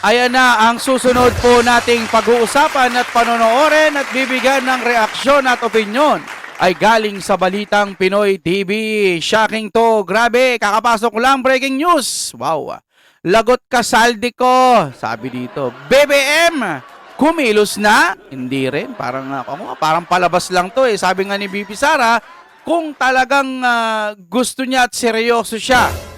Ayan na ang susunod po nating pag-uusapan at panonoorin at bibigyan ng reaksyon at opinyon ay galing sa Balitang Pinoy TV. Shocking to. Grabe, kakapasok lang breaking news. Wow. Lagot ka saldi ko. Sabi dito, BBM, kumilos na? Hindi rin. Parang, ako, parang palabas lang to eh. Sabi nga ni BP Sara, kung talagang ah, gusto niya at seryoso siya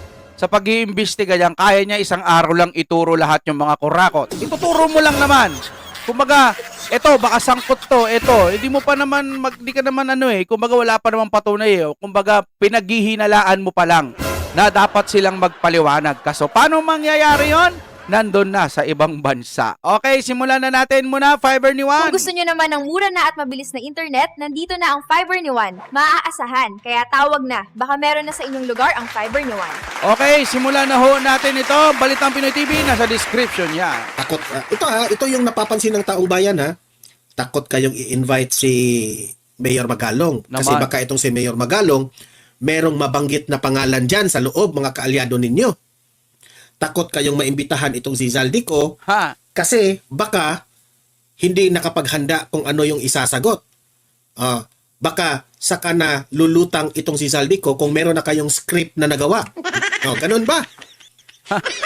sa pag-iimbestiga niyan, kaya niya isang araw lang ituro lahat yung mga kurakot. Ituturo mo lang naman. Kumbaga, eto, baka sangkot to, eto, hindi mo pa naman, mag, di ka naman ano eh, kumbaga wala pa naman patunay eh. Kumbaga, pinaghihinalaan mo pa lang na dapat silang magpaliwanag. Kaso, paano mangyayari yon? Nandun na sa ibang bansa. Okay, simulan na natin muna, Fiber ni Juan. Kung gusto nyo naman ng mura na at mabilis na internet, nandito na ang Fiber ni Juan. Maaasahan, kaya tawag na. Baka meron na sa inyong lugar ang Fiber ni Juan. Okay, simulan na ho natin ito. Balitang Pinoy TV, nasa description yan. Takot. ah, ito ha, ito yung napapansin ng taong bayan ha. Takot kayong i-invite si Mayor Magalong. Kasi Naman. baka itong si Mayor Magalong, merong mabanggit na pangalan dyan sa loob mga kaalyado ninyo. Takot kayong maimbitahan itong si Zaldico Ha? kasi baka hindi nakapaghanda kung ano yung isasagot. Ah, baka saka na lulutang itong si Zaldico kung meron na kayong script na nagawa. Oh, ganun ba?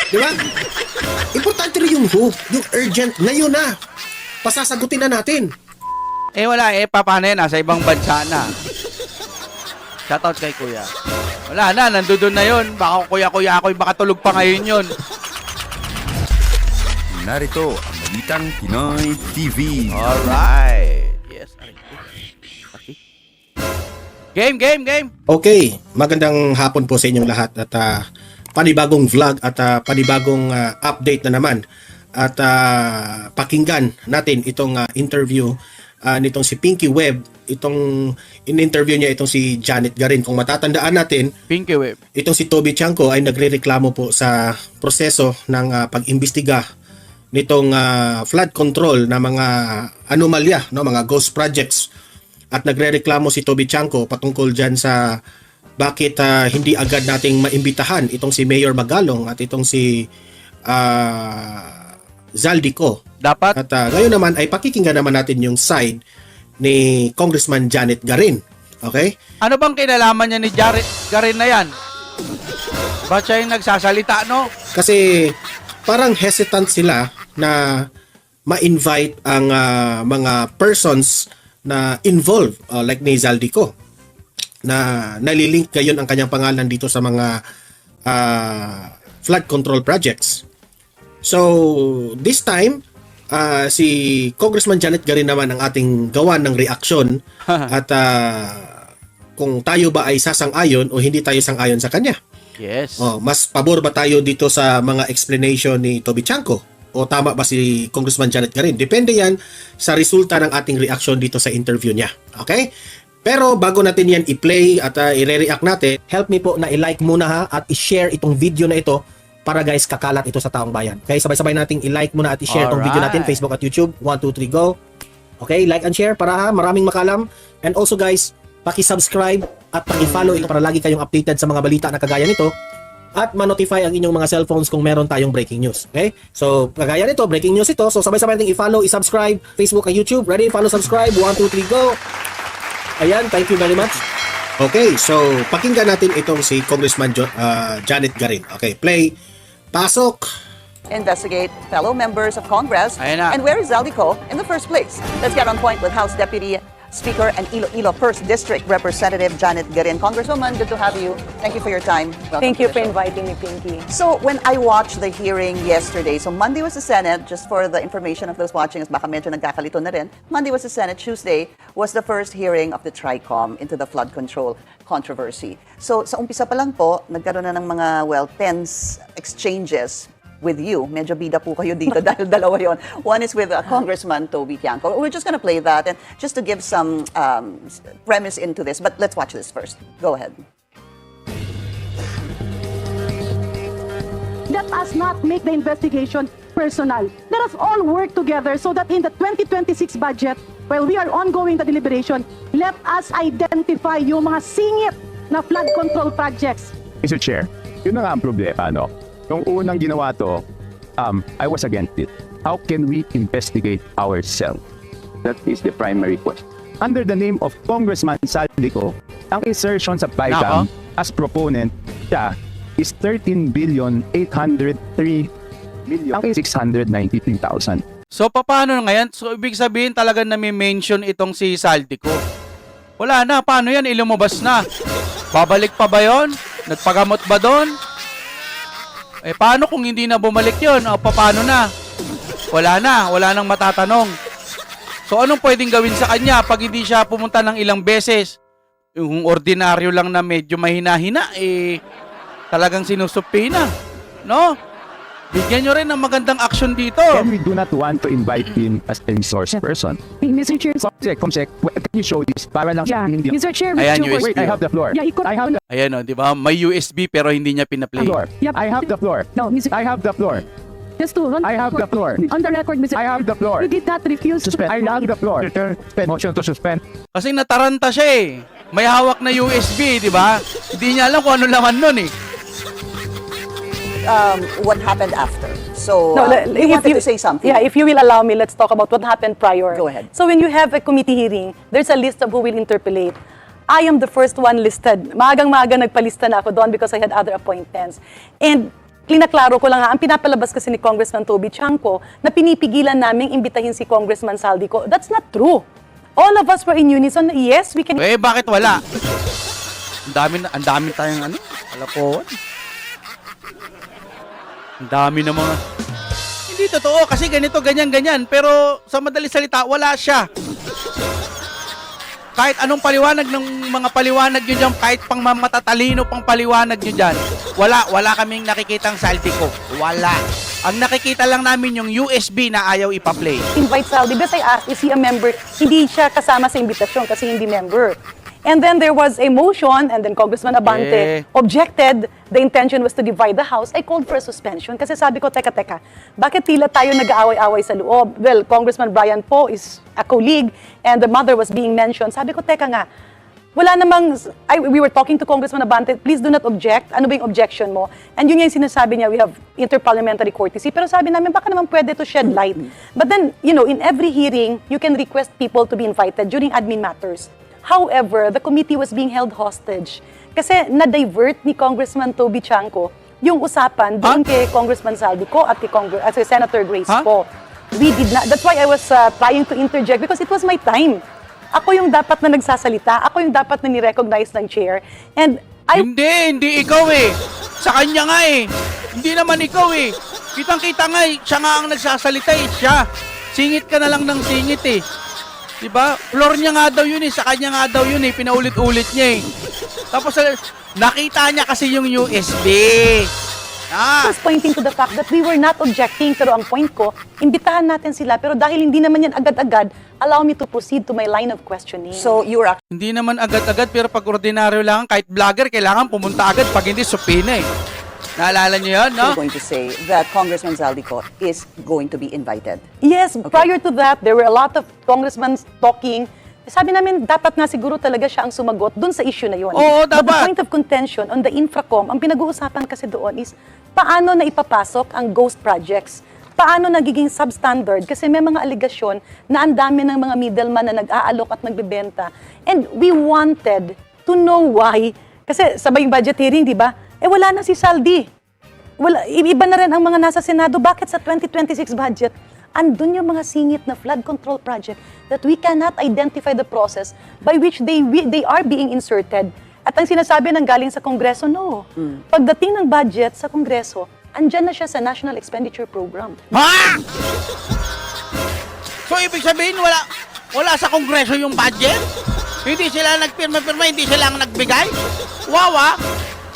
Di ba? Importante rin yung who, yung urgent, ngayon na. Pasasagutin na natin. Eh wala eh, paano yan? Nasa ibang bansa na. Shoutout kay kuya. Wala na, nandoon na yon. Baka kuya-kuya ako, baka tulog pa ngayon yon. Narito ang Balitang Pinoy TV. Alright. Yes. Okay. Game, game, game. Okay, magandang hapon po sa inyong lahat at ah, panibagong vlog at ah, panibagong ah, update na naman. At ah, pakinggan natin itong ah, interview ah, nitong si Pinky Webb, itong in-interview niya itong si Janet Garin. Kung matatandaan natin, Pinky Web. itong si Toby Chanko ay nagrereklamo po sa proseso ng ah, pag-imbestiga nitong ah, flood control na mga anomalya, no, mga ghost projects. At nagrereklamo si Toby Chanko patungkol diyan sa bakit ah, hindi agad nating maimbitahan itong si Mayor Magalong at itong si ah, Zaldico. Dapat, At ah, ngayon naman ay pakikinggan naman natin yung side ni Congressman Janet Garin. Okay? ano bang kinalaman niya ni Jared Garin na yan? Ba't siya yung nagsasalita, no? Kasi parang hesitant sila na ma-invite ang ah, mga persons na involved uh, like ni Zaldico na nalilink ngayon ang kanyang pangalan dito sa mga ah, flood control projects. So, this time, ah, si Congressman Janet Garin naman ang ating gawan ng reaksyon at ah, kung tayo ba ay sasang-ayon o hindi tayo sang-ayon sa kanya. Yes. Oh, mas pabor ba tayo dito sa mga explanation ni Toby Chanko? O tama ba si Congressman Janet Garin? Depende yan sa resulta ng ating reaction dito sa interview niya. Okay? Pero bago natin yan i-play at uh, i-react natin, help me po na i-like muna ha at i-share itong video na ito para guys kakalat ito sa taong bayan. Okay, sabay-sabay nating i-like muna at i-share itong video natin. Facebook at YouTube. 1 2 3 go. Okay, like and share para ha, maraming makalam. And also guys, paki-subscribe at paki-follow ito para lagi kayong updated sa mga balita na kagaya nito at ma-notify ang inyong mga cellphones kung meron tayong breaking news. Okay? So, kagaya nito, breaking news ito. So, sabay-sabay natin i-follow, i-subscribe, Facebook at YouTube. Ready? Follow, subscribe. 1, 2, 3, go! Ayan, thank you very much. Okay, so, pakinggan natin itong si Congressman jo- uh, Janet Garin. Okay, play. Pasok! investigate fellow members of Congress. Ayan na. And where is Zaldico in the first place? Let's get on point with House Deputy Speaker and Iloilo 1st District Representative Janet Garin. Congresswoman, good to have you. Thank you for your time. Welcome Thank you for show. inviting me, Pinky. So when I watched the hearing yesterday, so Monday was the Senate, just for the information of those watching, is baka medyo nagkakalito na rin. Monday was the Senate, Tuesday was the first hearing of the TRICOM into the flood control controversy. So sa umpisa pa lang po, nagkaroon na ng mga, well, tense exchanges with you. Medyo bida po kayo dito dahil dalawa yon. One is with uh, Congressman Toby Tiangco. We're just gonna play that and just to give some um, premise into this, but let's watch this first. Go ahead. Let us not make the investigation personal. Let us all work together so that in the 2026 budget, while we are ongoing the deliberation, let us identify yung mga singit na flood control projects. Mr. Chair, yun na nga ang problema, no? Nung unang ginawa to, um, I was against it. How can we investigate ourselves? That is the primary question. Under the name of Congressman Saldico, ang insertion sa BICAM as proponent siya is 13 billion 803 million 693,000. So paano ngayon? So ibig sabihin talaga na may mention itong si Saldico. Wala na, paano yan? Ilumabas na. Babalik pa ba yon? Nagpagamot ba doon? Eh paano kung hindi na bumalik yon? O paano na? Wala na, wala nang matatanong. So anong pwedeng gawin sa kanya pag hindi siya pumunta ng ilang beses? Yung ordinaryo lang na medyo mahina-hina, eh talagang sinusupi na. No? Bigyan nyo rin ng magandang action dito. And we do not want to invite him as a resource person. Mr. Chair, Comsec, Comsec, wait, can you show this? Para lang yeah, sa hindi. Mr. Chair, Ayan, Mr. USB. Wait, I have the floor. Yeah, ikot- I have the Ayan o, di ba? May USB pero hindi niya pina-play. floor. Yep. I have the floor. No, Mr. I have the floor. Just to on I have the floor. On the record, Mr. I have the floor. You did not refuse Suspend. I to have the floor. Suspend. Motion to suspend. Kasi nataranta siya eh. May hawak na USB, di ba? Hindi niya alam kung ano laman nun eh. Um, what happened after? So, No, uh, you if wanted you- to say something. Yeah, if you will allow me, let's talk about what happened prior. Go ahead. So when you have a committee hearing, there's a list of who will interpellate. I am the first one listed. Maagang-maaga nagpalista na ako doon because I had other appointments. And klinaklaro ko lang ha, ang pinapalabas kasi ni Congressman Toby Chanko na pinipigilan naming imbitahin si Congressman Saldico. That's not true. All of us were in unison. Yes, we can Eh, bakit wala? Ang dami, na- ang dami tayong ano, alapuan. Ang dami na mga... Hindi totoo kasi ganito, ganyan, ganyan. Pero sa madali salita, wala siya. Kahit anong paliwanag ng mga paliwanag nyo dyan, kahit pang matatalino pang paliwanag nyo dyan, wala, wala kaming nakikitang salty ko. Wala. Ang nakikita lang namin yung USB na ayaw ipa-play. invite Saldi because I asked, is he a member? Hindi siya kasama sa imbitasyon kasi hindi member. And then there was a motion and then Congressman Abante Eh. objected. The intention was to divide the House. I called for a suspension kasi sabi ko, teka, teka, bakit tila tayo nag-aaway-away sa loob? Well, Congressman Brian Poe is a colleague and the mother was being mentioned. Sabi ko, teka nga, wala namang, I, we were talking to Congressman Abante, please do not object. Ano ba yung objection mo? And yun yung sinasabi niya, we have interparliamentary courtesy. Pero sabi namin, baka naman pwede to shed light. But then, you know, in every hearing, you can request people to be invited during admin matters. However, the committee was being held hostage. Kasi na-divert ni Congressman Toby Chanko yung usapan doon Huh? kay Congressman Saldico at kay, Congre- at kay Senator Grace Huh? Poe. We did not, that's why I was uh, trying to interject because it was my time. Ako yung dapat na nagsasalita, ako yung dapat na ni-recognize ng chair. And I Hindi, hindi ikaw eh. Sa kanya nga eh. Hindi naman ikaw eh. Kitang-kita nga eh. Siya nga ang nagsasalita eh. Siya. Singit ka na lang ng singit eh. Diba? Floor niya nga daw yun eh. Sa kanya nga daw yun eh. Pinaulit-ulit niya eh. Tapos eh, nakita niya kasi yung USB. Ah, was pointing to the fact that we were not objecting. Pero ang point ko, imbitahan natin sila. Pero dahil hindi naman yan agad-agad, allow me to proceed to my line of questioning. So, you were hindi naman agad-agad pero pag ordinaryo lang, kahit vlogger, kailangan pumunta agad pag hindi supina eh. Naalala niyo yun, no? actually going to say that Congressman Zaldico is going to be invited. Yes, prior to that, there were a lot of congressmen talking. Sabi namin, dapat nga siguro talaga siya ang sumagot dun sa issue na yun. Oo, But the dapat. point of contention on the infracom, ang pinag-uusapan kasi doon is paano na ipapasok ang ghost projects? Paano nagiging substandard? Kasi may mga aligasyon na ang dami ng mga middleman na nag-aalok at nagbebenta. And we wanted to know why. Kasi sabay yung budget hearing, di ba? Eh wala na si Saldi. Wala, iba na rin ang mga nasa Senado. Bakit sa 2026 budget, andun yung mga singit na flood control project that we cannot identify the process by which they they are being inserted. At ang sinasabi ng galing sa Kongreso, no. Pagdating ng budget sa Kongreso, andyan na siya sa National Expenditure Program. Ha? So, ibig sabihin, wala, wala sa kongreso yung budget? Hindi sila nagpirma-pirma, hindi sila ang nagbigay? Wawa?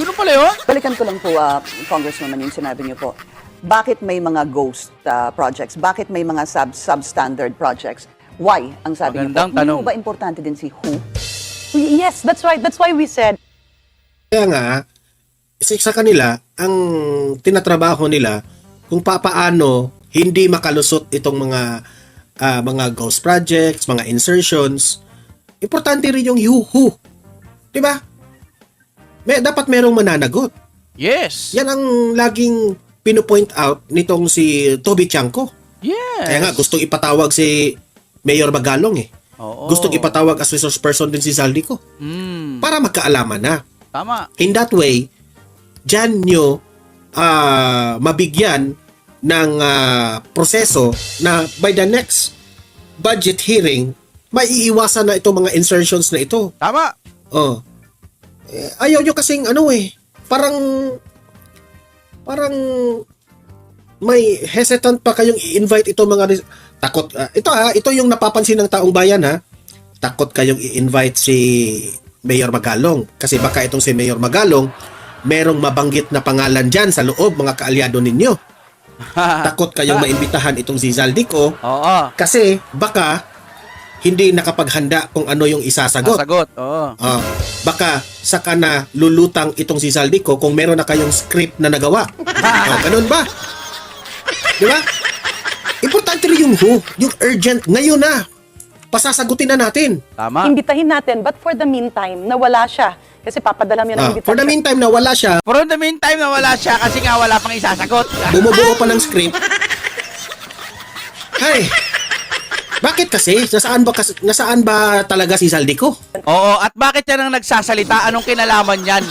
Ganun pala yun? Balikan ko lang po, uh, Congresswoman, yung sinabi niyo po. Bakit may mga ghost uh, projects? Bakit may mga sub substandard projects? Why? Ang sabi niyo po. Magandang tanong. Hindi po ba importante din si who? Yes, that's right. That's why we said, Kaya nga, isa sa kanila, ang tinatrabaho nila kung papaano hindi makalusot itong mga ah, mga ghost projects, mga insertions. Importante rin yung who. 'Di ba? May dapat merong mananagot. Yes. Yan ang laging pinupoint out nitong si Toby Chanko. Yes. Kaya nga, gustong ipatawag si Mayor Magalong eh. Oo. Gustong ipatawag as resource person din si Zaldico. Mm, Para magkaalaman na. tama. In that way, dyan nyo ah, mabigyan ng ah, proseso na by the next budget hearing, maiiwasan na itong mga insertions na ito. Tama. Oh. Eh, ayaw nyo kasing ano eh, parang parang may hesitant pa kayong i-invite ito mga takot ah, ito ha, ito yung napapansin ng taong bayan ha. Takot kayong i-invite si Mayor Magalong kasi baka itong si Mayor Magalong merong mabanggit na pangalan dyan sa loob mga kaalyado ninyo. Takot kayong maimbitahan itong si Zaldico Oo. kasi baka hindi nakapaghanda kung ano yung isasagot. Sagot. Oo. Ah, baka saka na lulutang itong si Zaldico kung meron na kayong script na nagawa. oh, ganun ba? Di ba? Importante rin yung who, yung urgent, ngayon na. Pasasagutin na natin. Tama. Imbitahin natin, but for the meantime, nawala siya. Kasi papadala mo yun ng Ah, invitation. for the meantime na wala siya, For the meantime, nawala siya kasi nga wala pang isasagot. bumubuo pa ng script. Hay, bakit kasi? Nasaan ba, kas- nasaan ba talaga si Zaldico? Oo, at bakit yan ang nagsasalita? Anong kinalaman yan?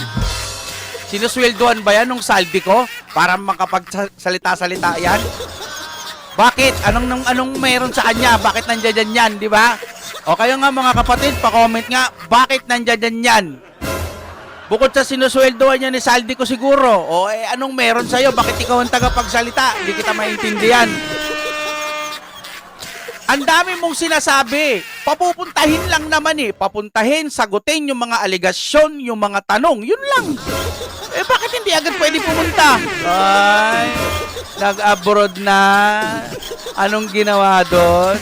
Sinusweldoan ba yan nung saldi ko para makapagsalita-salita yan? Bakit? Anong anong, anong meron sa kanya? Bakit nandiyan yan yan, di ba? O kayo nga mga kapatid, pa-comment nga, bakit nandiyan yan yan? Bukod sa sinusweldoan niya ni Saldi ko siguro, o eh, anong meron sa'yo? Bakit ikaw ang tagapagsalita? Hindi kita maintindihan. Ang dami mong sinasabi. Papupuntahin lang naman eh. Papuntahin, sagutin yung mga aligasyon, yung mga tanong. Yun lang. Eh bakit hindi agad pwede pumunta? Ay, nag-abroad na. Anong ginawa doon?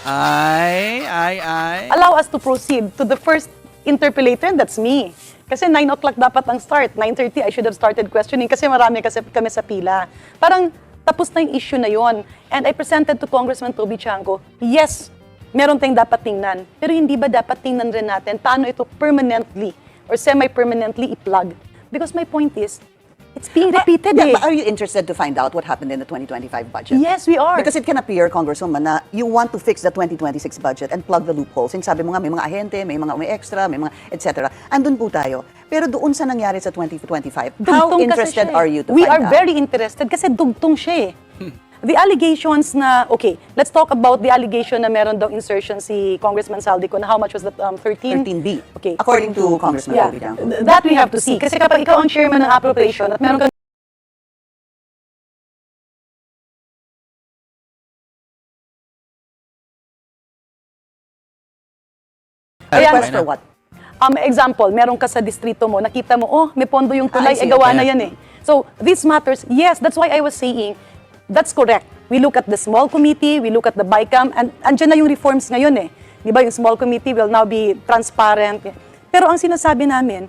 Ay, ay, ay. Allow us to proceed to the first interpellator, and that's me. Kasi 9 o'clock dapat ang start. 9.30, I should have started questioning kasi marami kasi kami sa pila. Parang tapos na yung issue na yon. And I presented to Congressman Toby Chanko, yes, meron tayong dapat tingnan. Pero hindi ba dapat tingnan rin natin paano ito permanently or semi-permanently i-plug? Because my point is, it's being repeated Yeah, eh. but are you interested to find out what happened in the 2025 budget? Yes, we are. Because it can appear, Congresswoman, na you want to fix the 2026 budget and plug the loopholes. Yung sabi mo nga, may mga ahente, may mga may extra, may mga etc. Andun po tayo. Pero doon sa nangyari sa 2025, how Dugtong interested eh. are you to We find are out? very interested kasi dugtong siya eh. The allegations na, okay, let's talk about the allegation na meron daw insertion si Congressman Saldico na how much was that, um, 13? 13B. Okay. According to Congressman Yeah, th- that we have to see. Kasi kapag ikaw ang chairman ng appropriation at meron Kaya- Request for what? Um, example, meron ka sa distrito mo, nakita mo, oh, may pondo yung tulay, Ah, I see. eh, gawa na yan eh. So, these matters, yes, that's why I was saying, that's correct. We look at the small committee, we look at the BICAM, and andyan na yung reforms ngayon eh. Di ba, yung small committee will now be transparent. Pero ang sinasabi namin,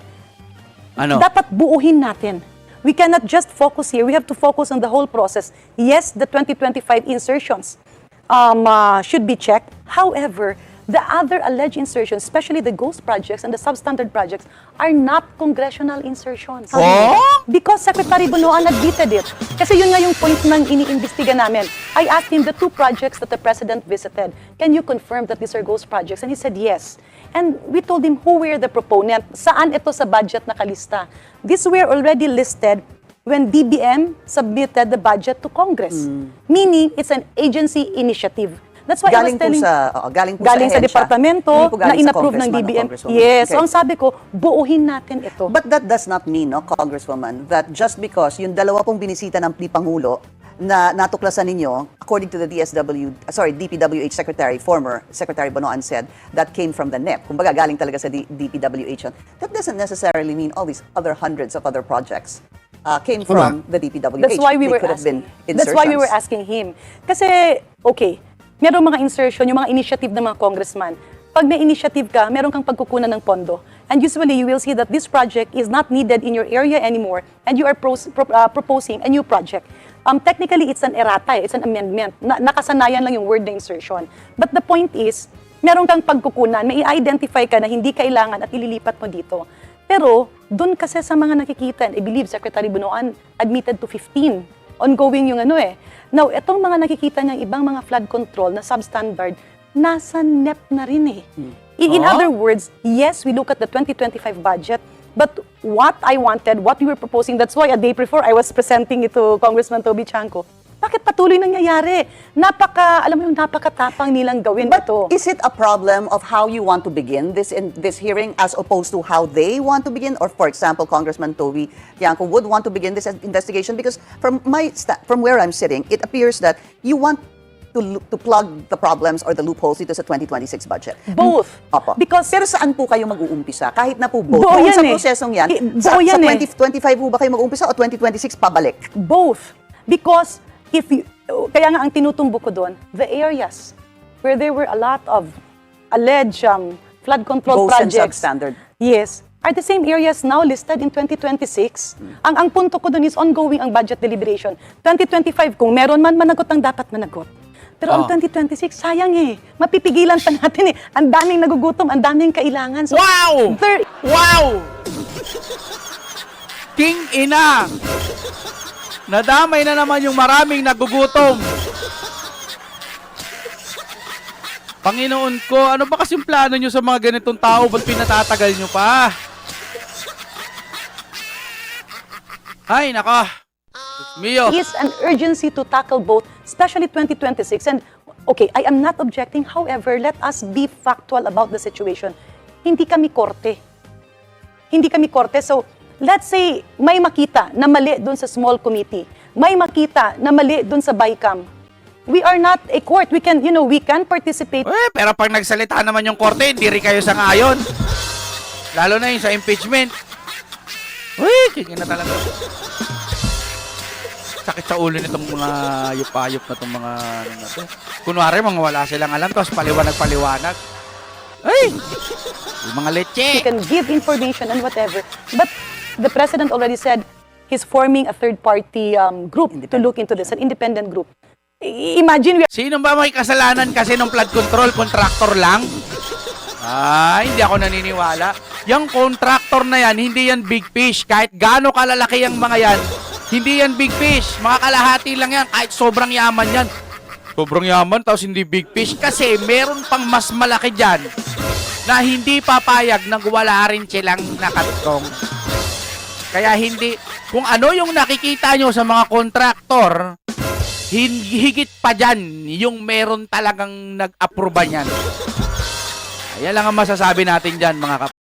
Ano? dapat buuhin natin. We cannot just focus here. We have to focus on the whole process. Yes, the 2025 insertions um, uh, should be checked. However, the other alleged insertions, especially the ghost projects and the substandard projects, are not congressional insertions. Oh? Because Secretary Bunoan admitted it. Kasi yun nga yung point ng iniimbestiga namin. I asked him the two projects that the President visited, can you confirm that these are ghost projects? And he said yes. And we told him who were the proponent, saan ito sa budget nakalista. These were already listed when DBM submitted the budget to Congress. Meaning, it's an agency initiative. That's why Galing I was po telling, sa- oo, galing po sa galing sa, ahensya. departamento po na sa inapprove ng DBM. Yes, so Okay. ang sabi ko, buuhin natin ito. But that does not mean, no, Congresswoman, that just because yung dalawa pong binisita ng Pli Pangulo na natuklasan ninyo, according to the DSW, sorry, DPWH Secretary, former Secretary Bonoan said, that came from the NEP. Kumbaga, galing talaga sa D- DPWH. That doesn't necessarily mean all these other hundreds of other projects uh, came from the DPWH. That's why we They were could have been asking. That's why we were asking him. Kasi, okay, merong mga insertion, yung mga initiative ng mga congressman. Pag may initiative ka, meron kang pagkukunan ng pondo. And usually, you will see that this project is not needed in your area anymore and you are pros- pro- uh, proposing a new project. Um, technically, it's an errata, eh. it's an amendment. Na- nakasanayan lang yung word na insertion. But the point is, meron kang pagkukunan, may i-identify ka na hindi kailangan at ililipat mo dito. Pero, Doon kasi sa mga nakikita, and I believe Secretary Bunoan admitted to 15. Ongoing yung ano eh. Now, itong mga nakikita niyang ibang mga flood control na substandard, nasa NEP na rin eh. In, in Oh. other words, yes, we look at the 2025 budget, but what I wanted, what we were proposing, that's why a day before I was presenting it to Congressman Toby Chanco. Bakit patuloy nangyayari? Napaka, alam mo yung napakatapang nilang gawin But ito. is it a problem of how you want to begin this in this hearing as opposed to how they want to begin? Or for example, Congressman Toby Bianco would want to begin this investigation because from my from where I'm sitting, it appears that you want to to plug the problems or the loopholes dito sa 2026 budget. Both. Opo. Because Pero saan po kayo mag-uumpisa? Kahit na po both. Kung yan sa eh. prosesong yan, Eh, sa, sa eh. 2025 po ba kayo mag-uumpisa o 2026 pabalik? both. Because if you, kaya nga ang tinutumbo ko doon, the areas where there were a lot of alleged um, flood control and projects. substandard. Yes. Are the same areas now listed in 2026? Ang ang punto ko doon is ongoing ang budget deliberation. 2025, kung meron man managot ang dapat managot. Pero Oh. ang 2026, sayang eh. Mapipigilan pa natin eh. Ang daming nagugutom, ang daming kailangan. So, Wow! there- Wow! King ina! Nadamay na naman yung maraming nagugutom. Panginoon ko, ano ba kasing plano nyo sa mga ganitong tao? Ba't pinatatagal nyo pa? Ay, naka. Mio. is an urgency to tackle both, especially 2026. And okay, I am not objecting. However, let us be factual about the situation. Hindi kami korte. Hindi kami korte. So, let's say may makita na mali doon sa small committee. May makita na mali doon sa BICAM. We are not a court. We can, you know, we can participate Eh, pero pag nagsalita naman yung korte, hindi rin kayo sang ayon. Lalo na yung sa impeachment. Uy, king na talaga. Sakit sa ulo nitong mga ayop-ayop na itong mga ano na to. Kunwari, mga wala silang alam, tapos paliwanag-paliwanag. Ay! Yung mga leche! we can give information and whatever. But the president already said he's forming a third-party um, group to look into this, an independent group. I- Imagine we Sino ba may kasalanan kasi ng flood control? Contractor lang? Ay, hindi ako naniniwala. Yung contractor na yan, hindi yan big fish. Kahit gaano kalalaki yung mga yan, hindi yan big fish. Mga kalahati lang yan, kahit sobrang yaman yan. Sobrang yaman, tapos hindi big fish. Kasi meron pang mas malaki dyan na hindi papayag na wala rin silang nakatong. Kaya hindi, kung ano yung nakikita nyo sa mga kontraktor, higit pa dyan yung meron talagang nag-aproba niyan. Ayan lang ang masasabi natin dyan mga kap.